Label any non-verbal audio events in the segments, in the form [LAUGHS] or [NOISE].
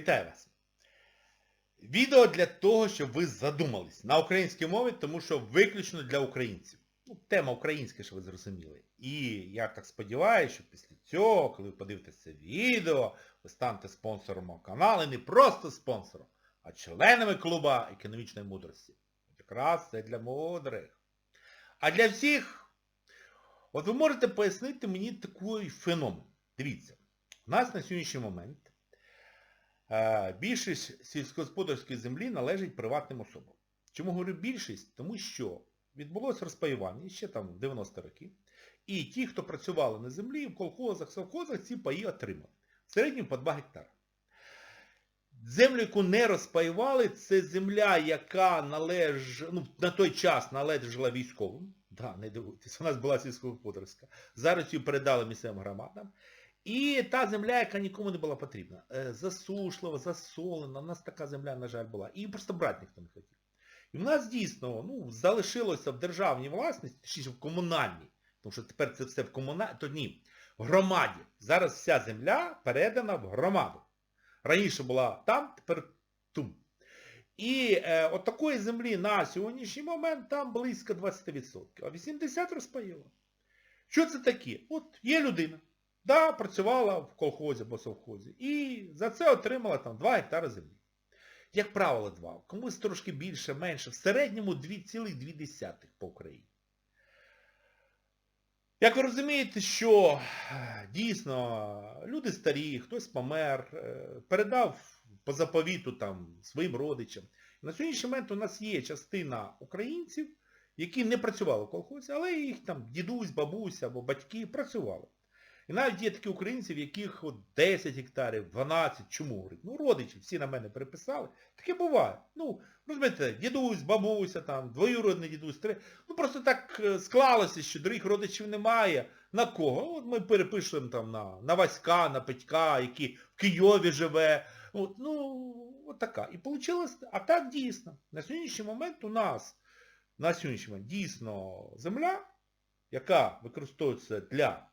Вітаю вас! Відео для того, щоб ви задумались на українській мові, тому що виключно для українців. Ну, тема українська, що ви зрозуміли. І я так сподіваюся, що після цього, коли ви подивитесь це відео, ви станете спонсором мого каналу, не просто спонсором, а членами клуба економічної мудрості. Якраз це для мудрих. А для всіх, от ви можете пояснити мені такий феномен. Дивіться, у нас на сьогоднішній момент Більшість сільськогосподарської землі належить приватним особам. Чому говорю більшість? Тому що відбулося розпаювання ще там в 90 роки. І ті, хто працювали на землі, в колхозах, совхозах, ці паї отримали. В середньому по 2 гектари. Землю, яку не розпаювали, це земля, яка належ... ну, на той час належала військовим. Да, не дивуйтесь, у нас була сільськогосподарська. Зараз її передали місцевим громадам. І та земля, яка нікому не була потрібна. Е, Засушлива, засолена, у нас така земля, на жаль, була. І просто брати ніхто не хотів. І в нас дійсно ну, залишилося в державній власності, точніше в комунальній, тому що тепер це все в комунальній, то ні, в громаді. Зараз вся земля передана в громаду. Раніше була там, тепер тут. І е, от такої землі на сьогоднішній момент там близько 20%, а 80% розпаїло. Що це таке? От є людина. Да, працювала в колхозі або совхозі. І за це отримала там 2 гектари землі. Як правило, 2. Комусь трошки більше, менше. В середньому 2,2 по Україні. Як ви розумієте, що е, дійсно люди старі, хтось помер, е, передав по заповіту там своїм родичам. На сьогоднішній момент у нас є частина українців, які не працювали в колхозі, але їх там дідусь, бабуся або батьки працювали. І навіть є такі українці, в яких от 10 гектарів, 12, чому? Говорить, ну родичі, всі на мене переписали. Таке буває. Ну, розумієте, дідусь, бабуся, там, двоюродний дідусь, три. Ну просто так е, склалося, що дорогих родичів немає. На кого? От ми перепишемо там на, на Васька, на Петька, який в Києві живе. От, ну, от така. І вийшло, а так дійсно. На сьогоднішній момент у нас, на сьогоднішній момент дійсно земля, яка використовується для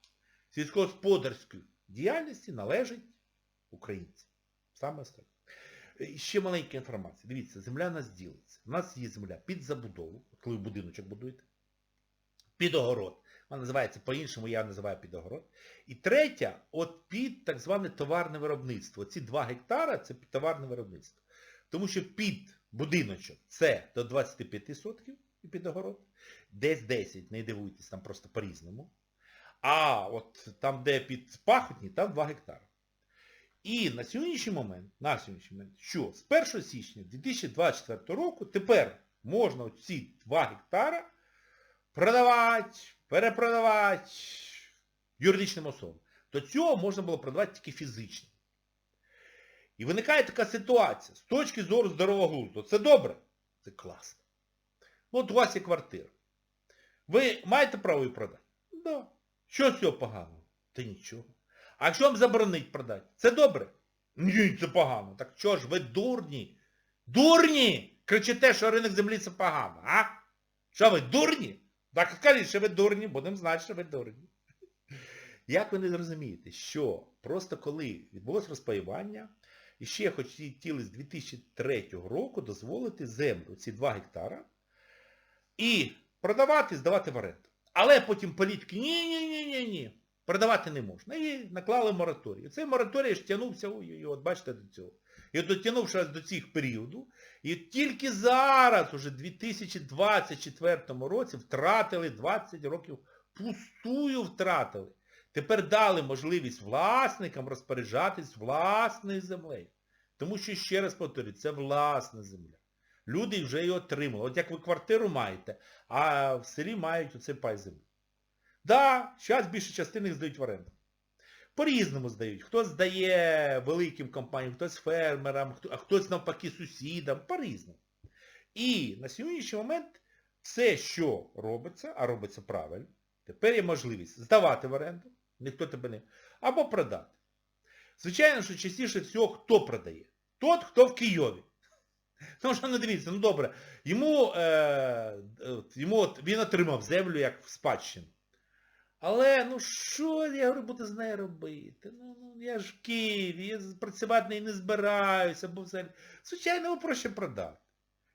сільськогосподарської діяльності належить українцям. Саме так. Ще маленька інформація. Дивіться, земля нас ділиться. У нас є земля під забудову, коли ви будиночок будуєте, під огород. Вона називається по-іншому, я називаю під огород. І третя, от під так зване товарне виробництво. Ці 2 гектара це під товарне виробництво. Тому що під будиночок це до 25 сотків і під огород. Десь 10, не дивуйтесь, там просто по-різному. А от там, де під пахотні, там 2 гектари. І на сьогоднішній момент, на сьогоднішній момент, що з 1 січня 2024 року тепер можна ці 2 гектара продавати, перепродавати юридичним особам. До цього можна було продавати тільки фізично. І виникає така ситуація з точки зору здорового глузду. Це добре? Це класно. Ну, от у вас є квартира. Ви маєте право її продати? Так. Да. Що з цього поганого? Та нічого. А якщо вам заборонить продати? Це добре? Ні, це погано. Так що ж, ви дурні? Дурні! Кричите, що ринок землі це погано, а? Що ви, дурні? Так скажіть, що ви дурні, будемо знати, що ви дурні. Як ви не зрозумієте, що просто коли відбулось розпаювання, і ще хотіли з 2003 року дозволити землю, ці 2 гектара, і продавати, здавати в оренду. Але потім політики, ні-ні-ні-ні-ні, продавати не можна. І наклали мораторій. І цей мораторій ж тягнувся, ой, от бачите, до цього. І от дотягнувши до цих періоду, і тільки зараз, уже в 2024 році, втратили 20 років, пустую втратили. Тепер дали можливість власникам розпоряджатись власною землею. Тому що, ще раз повторюю, це власна земля. Люди вже її отримали. От як ви квартиру маєте, а в селі мають оцей пай землі. Да, зараз більше частини здають в оренду. По-різному здають. Хтось здає великим компаніям, хтось фермерам, а хтось навпаки сусідам. По-різному. І на сьогоднішній момент все, що робиться, а робиться правильно, тепер є можливість здавати в оренду, ніхто тебе не... або продати. Звичайно, що частіше всього хто продає? Тот, хто в Києві. [LAUGHS] Тому що, ну дивіться, ну добре, йому, е, йому от, він отримав землю як в спадщину. Але, ну що я говорю, буду з нею робити? Ну, ну я ж в Києві, я працювати неї не збираюся, бо взагалі. Звичайно, його проще продати.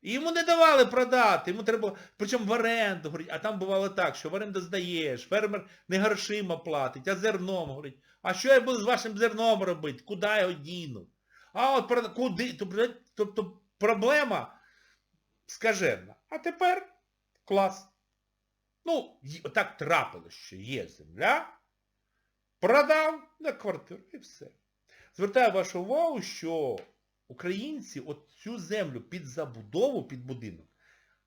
І йому не давали продати, йому треба, причому в оренду, говорить, а там бувало так, що в оренду здаєш, фермер не грошима платить, а зерном, говорить, а що я буду з вашим зерном робити? Куди його діну? А от куди? Тобто проблема скажена. А тепер клас. Ну, так трапилось, що є земля, продав на квартиру і все. Звертаю вашу увагу, що українці от цю землю під забудову, під будинок,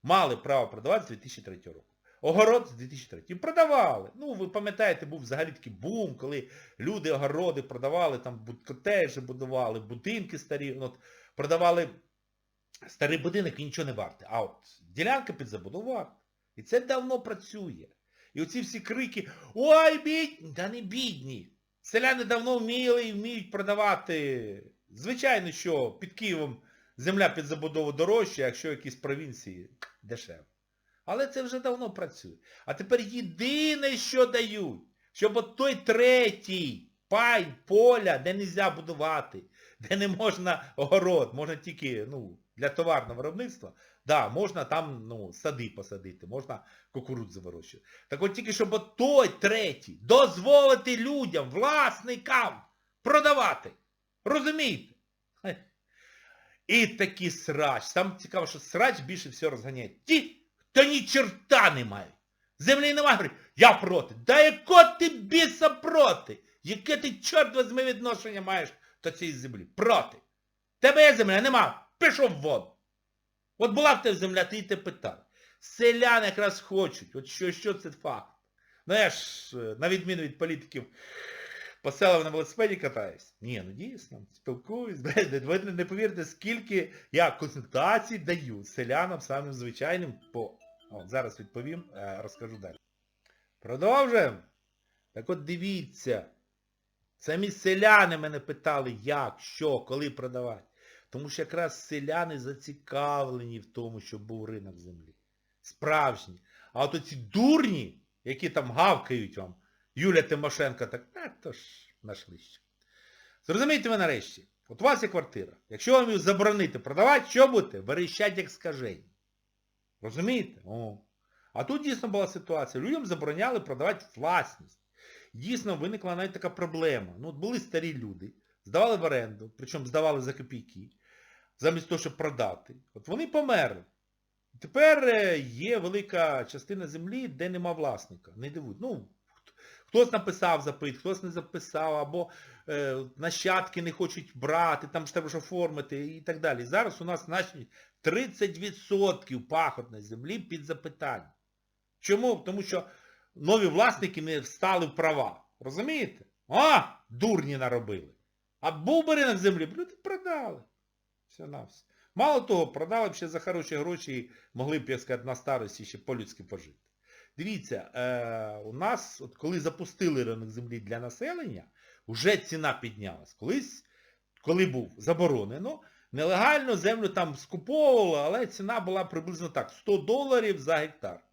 мали право продавати з 2003 року. Огород з 2003. І продавали. Ну, ви пам'ятаєте, був взагалі такий бум, коли люди огороди продавали, там котеджі будували, будинки старі, от, продавали старий будинок і нічого не варте. А от ділянка під забудову варта. І це давно працює. І оці всі крики, ой, бідні, та не бідні. Селяни давно вміли і вміють продавати. Звичайно, що під Києвом земля під забудову дорожча, якщо якісь провінції дешево. Але це вже давно працює. А тепер єдине, що дають, щоб от той третій пай поля, де не можна будувати, де не можна огород, можна тільки ну, для товарного виробництва, да, можна там ну, сади посадити, можна кукурудзу вирощувати. Так от тільки щоб той третій дозволити людям, власникам продавати. Розумієте? І такий срач. Там цікаво, що срач більше всього розганяє. Ті, хто ні черта не мають. Землі немає, говорить, я проти. Да яко ти біса проти? Яке ти, чорт возьми, відношення маєш до цієї землі? Проти. Тебе є земля, нема. Пішов вон. От була в тебе земля, ти і те питав. Селяни якраз хочуть. От що, що це факт. Ну я ж, е, на відміну від політиків, по селам на велосипеді катаюсь. Ні, ну дійсно, спілкуюсь. [LAUGHS] Ви не повірите, скільки я консультацій даю селянам самим звичайним по... О, зараз відповім, е, розкажу далі. Продовжуємо. Так от дивіться. Самі селяни мене питали, як, що, коли продавати. Тому що якраз селяни зацікавлені в тому, щоб був ринок землі. Справжні. А от оці дурні, які там гавкають вам, Юля Тимошенко так, а то ж наш лище. Зрозумійте ви нарешті, от у вас є квартира. Якщо вам її заборонити продавати, що будете? Верещать як скажені. Розумієте? О. А тут дійсно була ситуація. Людям забороняли продавати власність. Дійсно виникла навіть така проблема. Ну, от були старі люди, здавали в оренду, причому здавали за копійки, замість того, щоб продати. От вони померли. Тепер е, є велика частина землі, де нема власника. Не дивують. Ну, хтось написав запит, хтось не записав, або е, нащадки не хочуть брати, там ж треба ж оформити і так далі. Зараз у нас наші 30% пахотної землі під запитання. Чому? Тому що нові власники не встали в права. Розумієте? А, дурні наробили. А був ринок землі, люди продали. Все на все. Мало того, продали б ще за хороші гроші і могли б, як сказати, на старості ще по-людськи пожити. Дивіться, е, у нас, от коли запустили ринок землі для населення, вже ціна піднялась. Колись, коли був заборонено, нелегально землю там скуповували, але ціна була приблизно так, 100 доларів за гектар.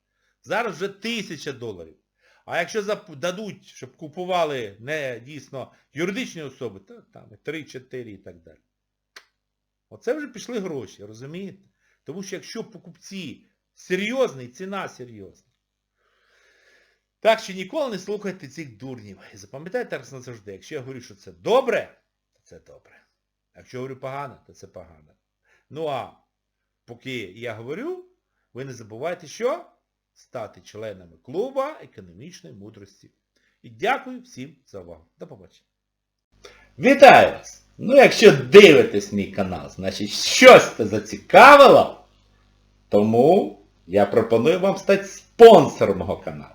Зараз вже 1000 доларів. А якщо дадуть, щоб купували не дійсно юридичні особи, то там 3-4 і так далі. Оце вже пішли гроші, розумієте? Тому що якщо покупці серйозні, ціна серйозна. Так що ніколи не слухайте цих дурнів. І запам'ятайте раз назавжди, якщо я говорю, що це добре, то це добре. Якщо я говорю погано, то це погано. Ну а поки я говорю, ви не забувайте, що стати членами клуба економічної мудрості. І дякую всім за увагу. До побачення. Вітаю вас! Ну якщо дивитесь мій канал, значить щось це зацікавило, тому я пропоную вам стати спонсором мого каналу.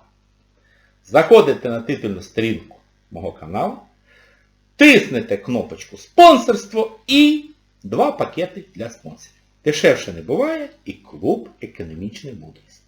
Заходите на титульну сторінку мого каналу, тиснете кнопочку спонсорство і два пакети для спонсорів. Дешевше не буває і клуб економічної мудрості.